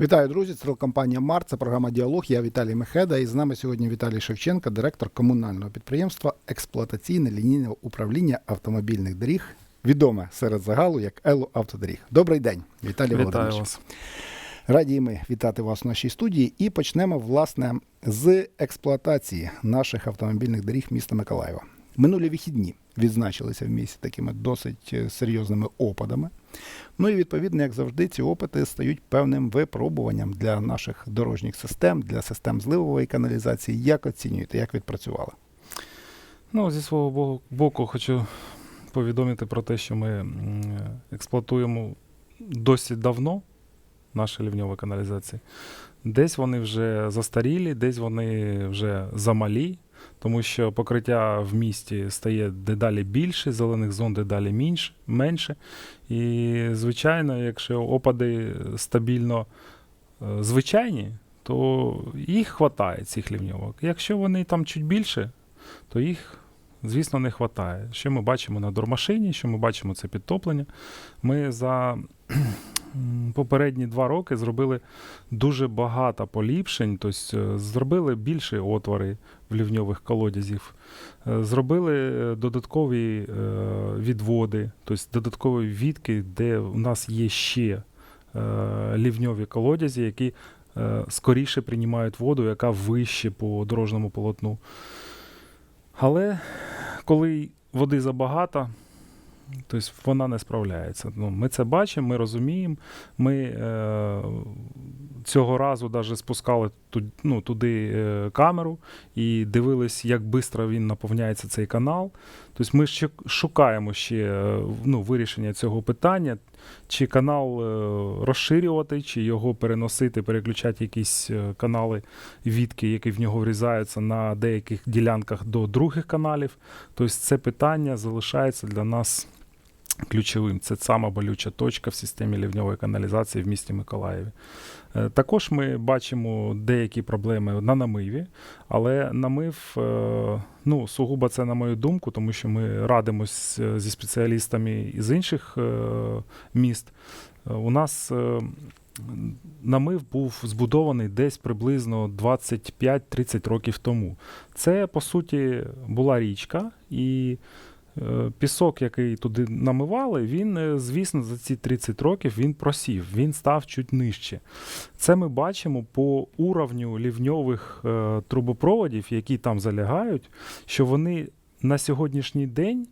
Вітаю, друзі! Це телекомпанія Мар. Це програма Діалог. Я Віталій Мехеда. І з нами сьогодні Віталій Шевченко, директор комунального підприємства експлуатаційне лінійне управління автомобільних доріг, відоме серед загалу як Ело Автодоріг. Добрий день, Віталій Вітаю Володимирович. вас. Раді ми вітати вас в нашій студії. І почнемо власне з експлуатації наших автомобільних доріг міста Миколаєва. Минулі вихідні відзначилися в місті такими досить е, серйозними опадами. Ну і відповідно, як завжди, ці опити стають певним випробуванням для наших дорожніх систем, для систем зливової каналізації. Як оцінюєте, як відпрацювали? Ну, зі свого боку, хочу повідомити про те, що ми експлуатуємо досить давно наші лівньові каналізації. Десь вони вже застарілі, десь вони вже замалі, тому що покриття в місті стає дедалі більше, зелених зон дедалі менше. І, звичайно, якщо опади стабільно е, звичайні, то їх вистачає, цих лівньовок. Якщо вони там чуть більше, то їх, звісно, не вистачає. Що ми бачимо на дормашині, що ми бачимо це підтоплення. Ми за попередні два роки зробили дуже багато поліпшень, тобто зробили більші отвори в лівньових колодязів, е, зробили е, додаткові відводи, тобто додаткові відки, де у нас є ще лівньові колодязі, які скоріше приймають воду, яка вище по дорожньому полотну. Але коли води забагато, тобто вона не справляється. Ну, ми це бачимо, ми розуміємо. Ми е, цього разу навіть спускали ту, ну, туди е, камеру і дивились, як швидко він наповняється цей канал. Тобто ми ще шукаємо ще е, ну, вирішення цього питання, чи канал е, розширювати, чи його переносити, переключати якісь е, канали відки, які в нього врізаються на деяких ділянках до других каналів. Тобто це питання залишається для нас ключовим. Це сама болюча точка в системі лівньової каналізації в місті Миколаєві. Е, Також ми бачимо деякі проблеми на намиві, але намив, е, ну, сугубо це на мою думку, тому що ми радимось е, зі спеціалістами із інших міст. У нас намив був збудований десь приблизно 25-30 років тому. Це, по суті, була річка, і пісок, який туди намивали, він, е, звісно, за ці 30 років він просів, він став чуть нижче. Це ми бачимо по уровню лівньових е, трубопроводів, які там залягають, що вони на сьогоднішній день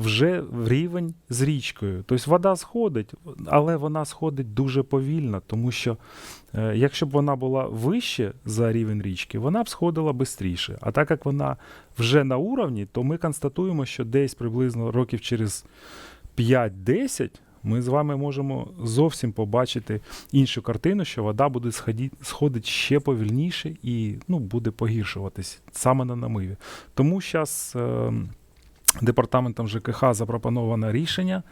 вже в рівень з річкою. Тобто вода сходить, але вона сходить дуже повільно, тому що е, якщо б вона була вище за рівень річки, вона б сходила швидше. А так як вона вже на уровні, то ми констатуємо, що десь приблизно років через 5-10 ми з вами можемо зовсім побачити іншу картину, що вода буде сходити ще повільніше і ну, буде погіршуватись саме на намиві. Тому зараз департаментом ЖКХ запропоновано рішення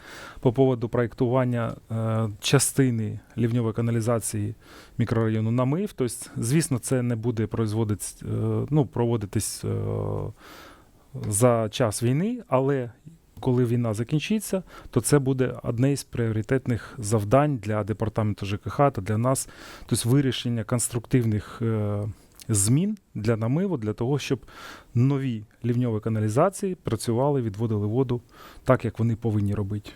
по поводу проєктування е, частини лівньової каналізації мікрорайону намив. Тобто, звісно, це не буде е, ну, проводитись е, за час війни, але коли війна закінчиться, то це буде одне із пріоритетних завдань для департаменту ЖКХ та для нас, тобто вирішення конструктивних е, змін для намиву, для того, щоб нові лівньові каналізації працювали, відводили воду так, як вони повинні робити.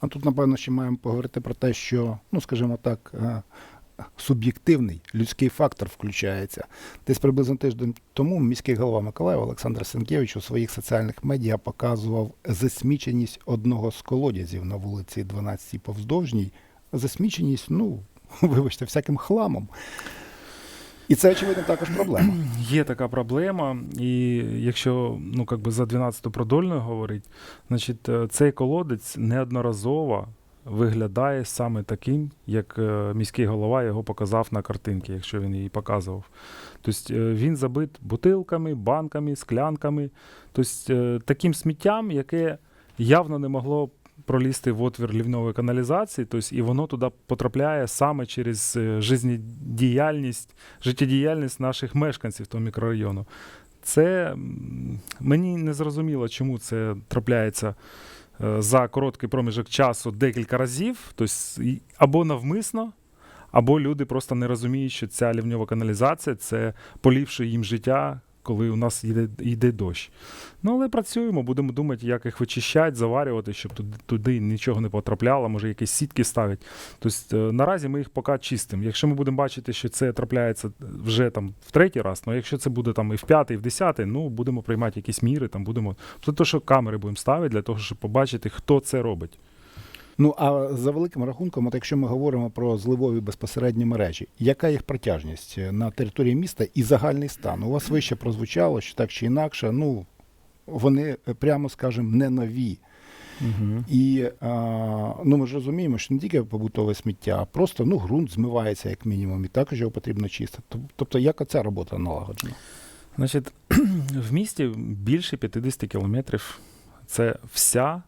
А тут, напевно, ще маємо поговорити про те, що, ну скажімо так, е, суб'єктивний людський фактор включається. Десь приблизно тиждень тому міський голова Миколаєва Олександр Сенкевич у своїх соціальних медіа показував засміченість одного з колодязів на вулиці 12 Повздовжній. Засміченість, ну, вибачте, всяким хламом. І це, очевидно, також проблема. Є така проблема, і якщо ну, как би за 12-ту продольною говорить, значить е, цей колодець неодноразово виглядає саме таким, як е, міський голова його показав на картинці, якщо він її показував. Тобто він забит бутилками, банками, склянками, тобто таким сміттям, яке явно не могло пролізти в отвір лівневої каналізації, тобто, і воно туди потрапляє саме через е, жизнедіяльність, життєдіяльність наших мешканців того мікрорайону. Це мені не зрозуміло, чому це трапляється е, за короткий проміжок часу декілька разів, тобто або навмисно, Або люди просто не розуміють, що ця лівньова каналізація це поліпшує їм життя, коли у нас йде, йде дощ. Ну, але працюємо, будемо думати, як їх вичищати, заварювати, щоб туди, туди нічого не потрапляло, може якісь сітки ставити. Тобто е, наразі ми їх поки чистимо. Якщо ми будемо бачити, що це трапляється вже там в третій раз, ну якщо це буде там і в п'ятий, і в десятий, ну будемо приймати якісь міри, там будемо. Тобто, що камери будемо ставити для того, щоб побачити, хто це робить. Ну а за великим рахунком, от якщо ми говоримо про зливові безпосередні мережі, яка їх протяжність е, на території міста і загальний стан? У вас вище прозвучало, що так чи інакше, ну вони е, прямо скажемо не нові. Угу. І а, ну ми ж розуміємо, що не тільки побутове сміття, а просто ну ґрунт змивається як мінімум, і також його потрібно чистити. Тобто, як оця робота налагоджена? Значить, в місті більше 50 кілометрів це вся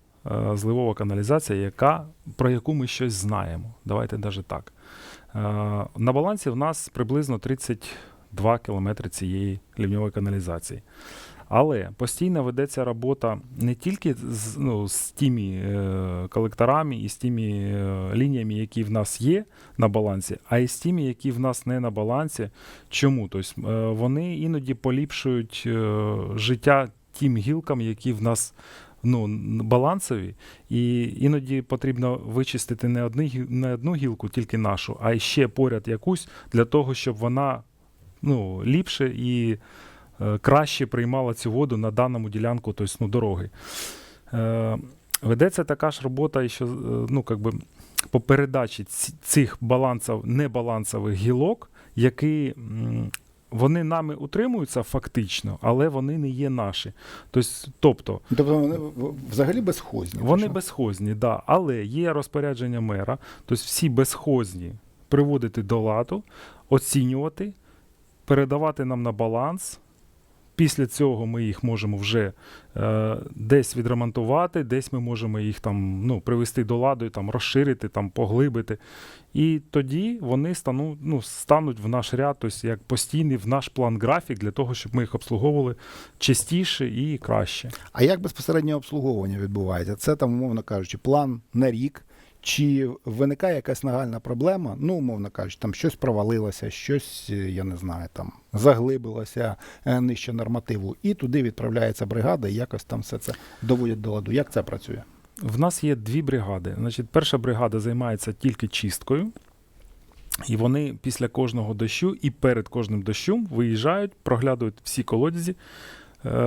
зливова каналізація, яка, про яку ми щось знаємо. Давайте навіть так. Е, на балансі в нас приблизно 32 кілометри цієї лівньової каналізації. Але постійно ведеться робота не тільки з, ну, з тими е, колекторами і з тими е, лініями, які в нас є на балансі, а й з тими, які в нас не на балансі. Чому? Тобто, е, вони іноді поліпшують е, життя тим гілкам, які в нас ну, балансові, і іноді потрібно вичистити не, одни, гі- не одну гілку, тільки нашу, а ще поряд якусь для того, щоб вона ну, ліпше і е, краще приймала цю воду на даному ділянку тобто, ну, дороги. Е, ведеться така ж робота, і що, е, ну, как по передачі цих балансів, небалансових гілок, які вони нами утримуються фактично, але вони не є наші. Тобто, тобто вони взагалі безхозні. вони що? безхозні, да, але є розпорядження мера, тобто всі безхозні приводити до ладу, оцінювати, передавати нам на баланс. Після цього ми їх можемо вже е, десь відремонтувати, десь ми можемо їх там ну, привести до ладу, там, розширити, там, поглибити. І тоді вони стану, ну, стануть в наш ряд, тобто як постійний в наш план графік для того, щоб ми їх обслуговували частіше і краще. А як безпосереднє обслуговування відбувається? Це там, умовно кажучи, план на рік. Чи виникає якась нагальна проблема? Ну, умовно кажучи, там щось провалилося, щось, е, я не знаю, там заглибилося е, нижче нормативу, і туди відправляється бригада, і якось там все це доводять до ладу. Як це працює? В нас є дві бригади. Значить, перша бригада займається тільки чисткою, і вони після кожного дощу і перед кожним дощом виїжджають, проглядують всі колодязі,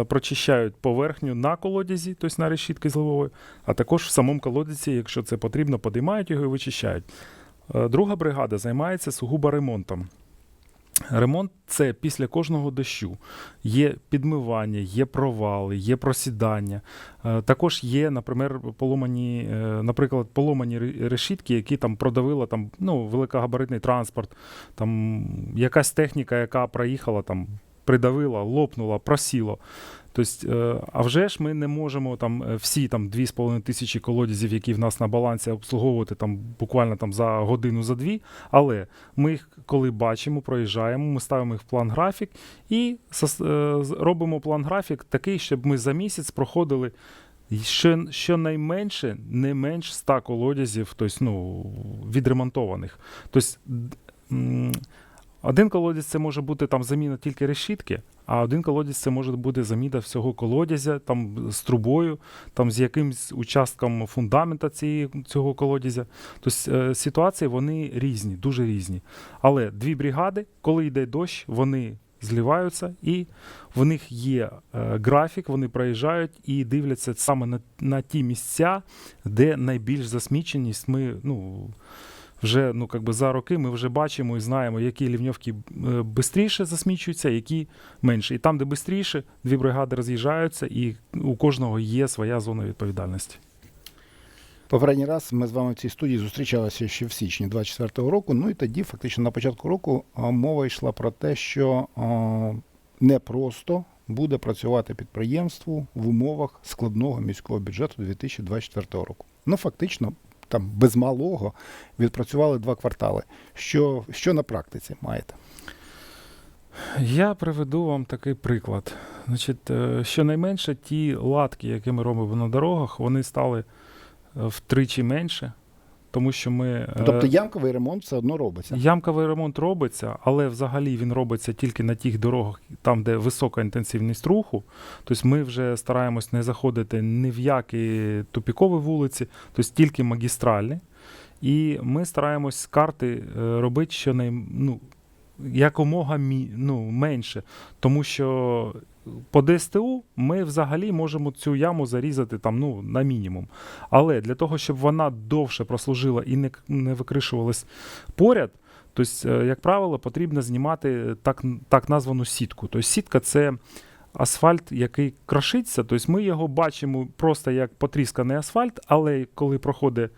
прочищають поверхню на колодязі, тобто на решітки зливової, а також в самому колодязі, якщо це потрібно, подіймають його і вичищають. Е, Друга бригада займається сугубо ремонтом. Ремонт це після кожного дощу. Є підмивання, є провали, є просідання. Е, Також є, наприклад, поломані, е, наприклад, поломані решітки, які там продавила там, ну, великогабаритний транспорт, там якась техніка, яка проїхала, там, придавила, лопнула, просіло. Тобто, е, а вже ж ми не можемо там е, всі там 2,5 тисячі колодязів, які в нас на балансі, обслуговувати там буквально там за годину, за дві. Але ми їх, коли бачимо, проїжджаємо, ми ставимо їх в план графік і е, робимо план графік такий, щоб ми за місяць проходили що, щонайменше не менш 100 колодязів, тобто, ну, відремонтованих. Тобто, один колодязь це може бути там заміна тільки решітки, а один колодязь це може бути заміна всього колодязя там, з трубою, там, з якимсь участком фундамента цієї, цього колодязя. Тобто ситуації вони різні, дуже різні. Але дві бригади, коли йде дощ, вони зливаються, і в них є е, графік, вони проїжджають і дивляться саме на, на ті місця, де найбільш засміченість. Ми, ну, вже ну, как би за роки ми вже бачимо і знаємо, які лівньовки швидше засмічуються, які менше. І там, де швидше, дві бригади роз'їжджаються, і у кожного є своя зона відповідальності. Попередній раз ми з вами в цій студії зустрічалися ще в січні 24-го року. Ну і тоді, фактично, на початку року мова йшла про те, що непросто буде працювати підприємству в умовах складного міського бюджету 2024 року. Ну, фактично, там без малого відпрацювали два квартали. Що, що на практиці маєте? Я приведу вам такий приклад. Значить, е, щонайменше ті латки, які ми робимо на дорогах, вони стали е, втричі менше. Тому що ми. е, Тобто ямковий ремонт все одно робиться. Ямковий ремонт робиться, але взагалі він робиться тільки на тих дорогах, там, де висока інтенсивність руху. Тобто ми вже стараємось не заходити ні в які тупікові вулиці, тобто тільки магістральні. І ми стараємось карти е, робити щонай, ну, якомога мі, ну, менше. Тому що по ДСТУ ми взагалі можемо цю яму зарізати там, ну, на мінімум. Але для того, щоб вона довше прослужила і не, не викришувалась поряд, тобто, як правило, потрібно знімати так, так названу сітку. Тобто сітка це асфальт, який крошиться. Тобто ми його бачимо просто як потрісканий асфальт, але коли проходить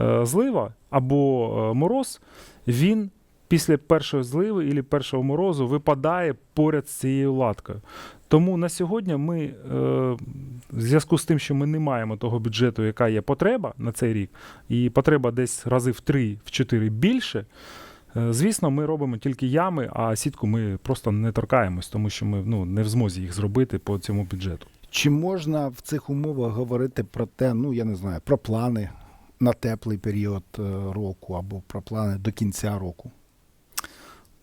е, злива або е, мороз, він після першої зливи або першого морозу випадає поряд з цією латкою. Тому на сьогодні ми, е, в зв'язку з тим, що ми не маємо того бюджету, яка є потреба на цей рік, і потреба десь рази в 3-4 більше. е, Звісно, ми робимо тільки ями, а сітку ми просто не торкаємось, тому що ми ну, не в змозі їх зробити по цьому бюджету. Чи можна в цих умовах говорити про те, ну я не знаю, про плани на теплий період е, року або про плани до кінця року?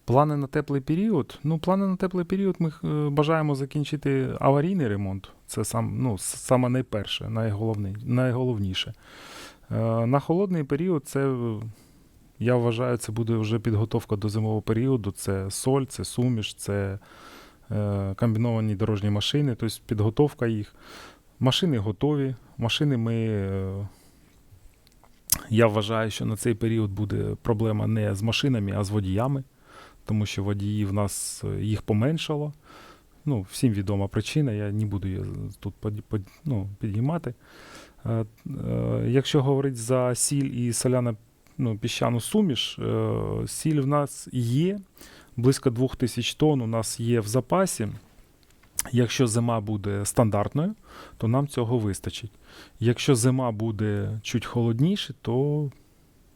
Плани на теплий період. Ну, плани на теплий період ми е, бажаємо закінчити аварійний ремонт. Це сам, ну, саме найперше, найголовніше. Е, на холодний період це, я вважаю, це буде вже підготовка до зимового періоду. Це соль, це суміш, це е, комбіновані дорожні машини, тобто підготовка їх. Машини готові. Машини ми. Я вважаю, що на цей період буде проблема не з машинами, а з водіями тому що водії в нас е, їх поменшало. Ну, всім відома причина, я не буду її тут под, под, ну, підіймати. Е, е, якщо говорити за сіль і соляно ну, піщану суміш, е, сіль в нас є, близько 2000 тонн у нас є в запасі. Якщо зима буде стандартною, то нам цього вистачить. Якщо зима буде чуть холодніше, то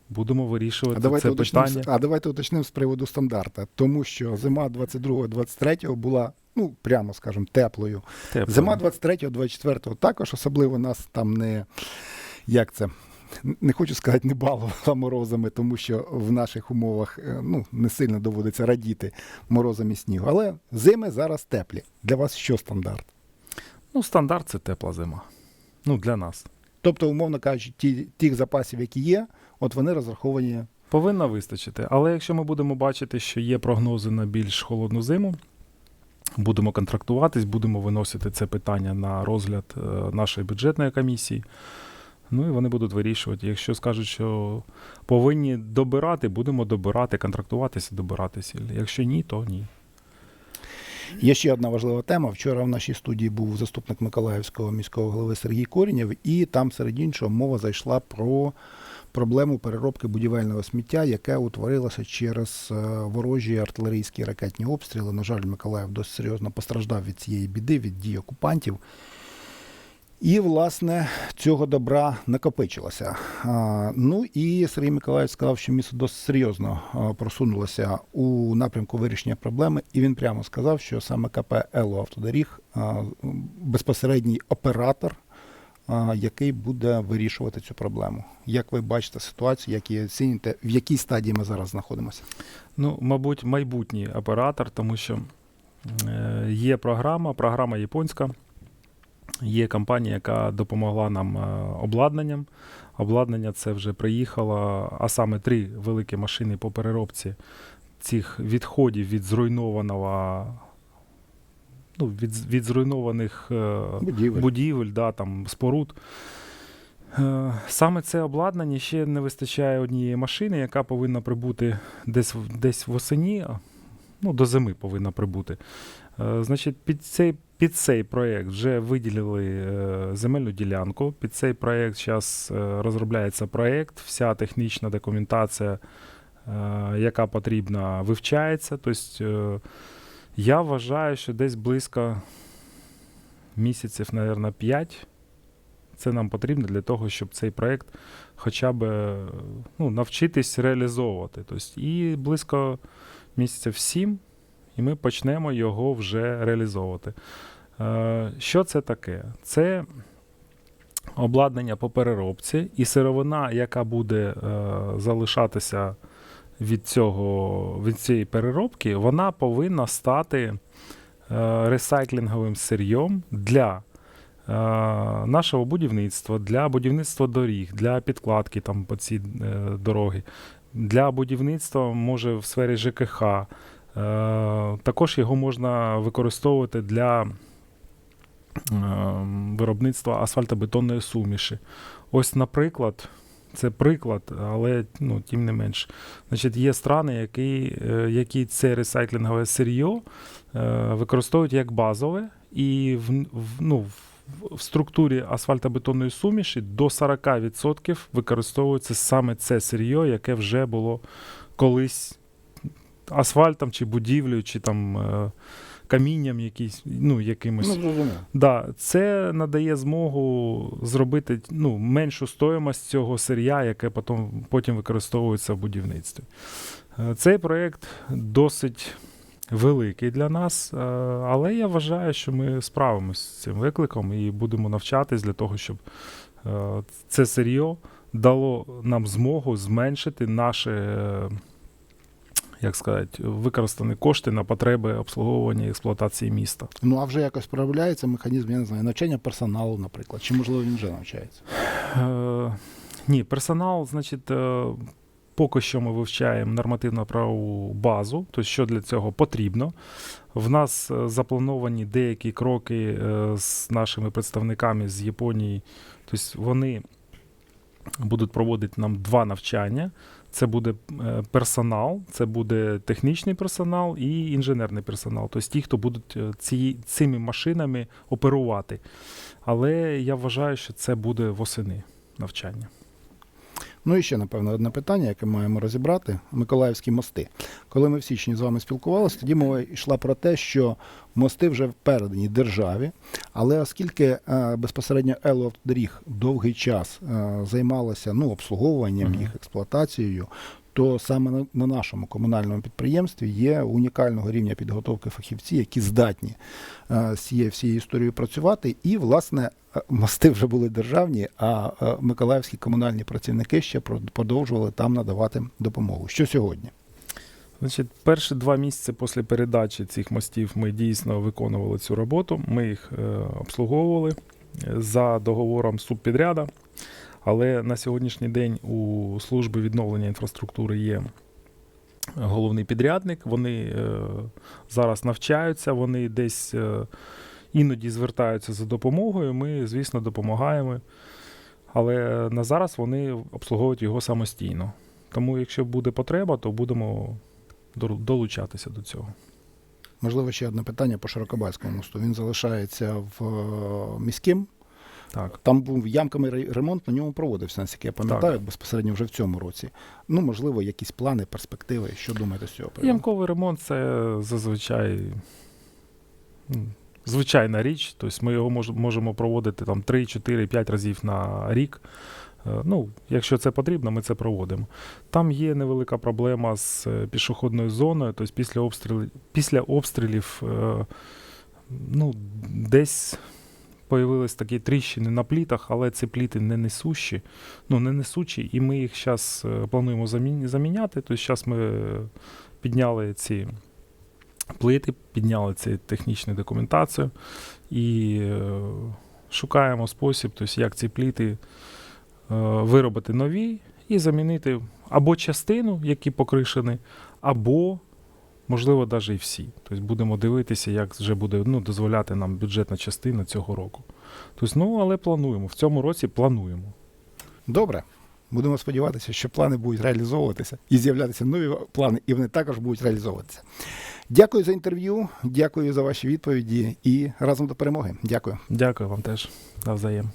будемо вирішувати А давайте, це уточнимо, питання. а давайте уточнимо з приводу стандарта, тому що зима 22-23 була, ну прямо скажемо, теплою. Тепло. Зима 23-24 також особливо нас там не як це. Не хочу сказати, не балувала морозами, тому що в наших умовах е, ну, не сильно доводиться радіти морозам і снігу. Але зими зараз теплі. Для вас що стандарт? Ну, стандарт це тепла зима. Ну, для нас. Тобто, умовно кажучи, ті, тих запасів, які є, от вони розраховані. Повинна вистачити. Але якщо ми будемо бачити, що є прогнози на більш холодну зиму, будемо контрактуватись, будемо виносити це питання на розгляд е, нашої бюджетної комісії. Ну і вони будуть вирішувати. Якщо скажуть, що повинні добирати, будемо добирати, контрактуватися, добирати сіль. Якщо ні, то ні. Є ще одна важлива тема. Вчора в нашій студії був заступник Миколаївського міського голови Сергій Корінєв, і там, серед іншого, мова зайшла про проблему переробки будівельного сміття, яке утворилося через е, ворожі артилерійські ракетні обстріли. На жаль, Миколаїв досить серйозно постраждав від цієї біди, від дій окупантів. І, власне, цього добра накопичилося. Ну і Сергій Миколаївич сказав, що місто досить серйозно просунулося у напрямку вирішення проблеми, і він прямо сказав, що саме КП «Ело Автодоріг безпосередній оператор, який буде вирішувати цю проблему. Як ви бачите ситуацію, як її оціните, в якій стадії ми зараз знаходимося? Ну, мабуть, майбутній оператор, тому що е, є програма, програма японська. Є компанія, яка допомогла нам е, обладнанням. Обладнання це вже приїхало, а саме три великі машини по переробці цих відходів від зруйнованого. Ну, від, від зруйнованих е, Будівель. будівель, да, там, споруд. Е, Саме це обладнання ще не вистачає однієї машини, яка повинна прибути десь, в- десь восені, ну, до зими повинна прибути. Е, Значить, під цей, під цей проєкт вже виділили земельну ділянку. Під цей проєкт зараз розробляється проєкт, вся технічна документація, яка потрібна, вивчається. Тобто, я вважаю, що десь близько місяців, мабуть, 5. Це нам потрібно для того, щоб цей проєкт хоча б ну, навчитись реалізовувати. Тобто, і близько місяців 7, і ми почнемо його вже реалізовувати. Е, Що це таке? Це обладнання по переробці, і сировина, яка буде е, залишатися від, цього, від цієї переробки, вона повинна стати е, ресайклінговим сир'єм для е, нашого будівництва, для будівництва доріг, для підкладки там, по ці е, дороги, для будівництва, може, в сфері ЖКХ. Також його можна використовувати для е, виробництва асфальтобетонної суміші. Ось, наприклад, це приклад, але ну, тим не менш. Значить, є страни, які, е, які це ресайклінгове сир'йо е, використовують як базове, і в, в, ну, в, структурі асфальтобетонної суміші до 40% використовується саме це сир'йо, яке вже було колись асфальтом, чи будівлею, чи там е, камінням якийсь, ну, якимось. Ну. Да, це надає змогу зробити ну, меншу стоїмость цього сир'я, яке потім, потім використовується в будівництві. Е, Цей проєкт досить великий для нас, е, але я вважаю, що ми справимося з цим викликом і будемо навчатись для того, щоб е, це сир'йо дало нам змогу зменшити наші. Як сказати, використані кошти на потреби обслуговування і експлуатації міста. Ну, а вже якось проявляється механізм, я не знаю, навчання персоналу, наприклад, чи можливо він вже навчається? Е, ні, персонал, значить, е, поки що ми вивчаємо нормативно-правову базу, тобто що для цього потрібно. В нас е, заплановані деякі кроки е, з нашими представниками з Японії. Тобто вони будуть проводити нам два навчання. Це буде е, персонал, це буде технічний персонал і інженерний персонал, тобто ті, хто будуть е, ці, цими машинами оперувати. Але я вважаю, що це буде восени навчання. Ну і ще, напевно, одне питання, яке маємо розібрати: Миколаївські мости. Коли ми в січні з вами спілкувалися, тоді мова йшла про те, що мости вже передані державі, але оскільки е, безпосередньо Елот доріг довгий час е, займалася ну, обслуговуванням їх експлуатацією. То саме на, на нашому комунальному підприємстві є унікального рівня підготовки фахівці, які здатні е, з цією всією історією працювати. І, власне, е, мости вже були державні, а е, миколаївські комунальні працівники ще продовжували там надавати допомогу. Що сьогодні? Значить, перші два місяці після передачі цих мостів ми дійсно виконували цю роботу. Ми їх е, обслуговували за договором субпідряда. Але на сьогоднішній день у служби відновлення інфраструктури є головний підрядник. Вони е, зараз навчаються, вони десь е, іноді звертаються за допомогою. Ми, звісно, допомагаємо. Але на зараз вони обслуговують його самостійно. Тому, якщо буде потреба, то будемо долучатися до цього. Можливо, ще одне питання по Широкобальському мосту. Він залишається в е, міським. Так. Там був ямками ремонт, на ньому проводився, наскільки я пам'ятаю, безпосередньо вже в цьому році. Ну, можливо, якісь плани, перспективи. Що думаєте з цього приводу? Ямковий ремонт це зазвичай звичайна річ. Тобто ми його мож- можемо проводити там 3, 4, 5 разів на рік. Е, Ну, якщо це потрібно, ми це проводимо. Там є невелика проблема з е, пішохідною зоною, тобто після обстрілів, після обстрілів е, ну, десь появились такі тріщини на плітах, але ці пліти не несущі, ну, не несучі, і ми їх зараз плануємо замі- заміняти. Тобто зараз ми е, підняли ці плити, підняли цю технічну документацію і е, шукаємо спосіб, тобто як ці пліти е, виробити нові і замінити або частину, які покришені, або, можливо, навіть і всі. Тобто будемо дивитися, як вже буде ну, дозволяти нам бюджетна частина цього року. Тобто, ну, але плануємо. В цьому році плануємо. Добре. Будемо сподіватися, що плани будуть реалізовуватися і з'являтися нові плани, і вони також будуть реалізовуватися. Дякую за інтерв'ю, дякую за ваші відповіді і разом до перемоги. Дякую. Дякую вам теж. Навзаєм.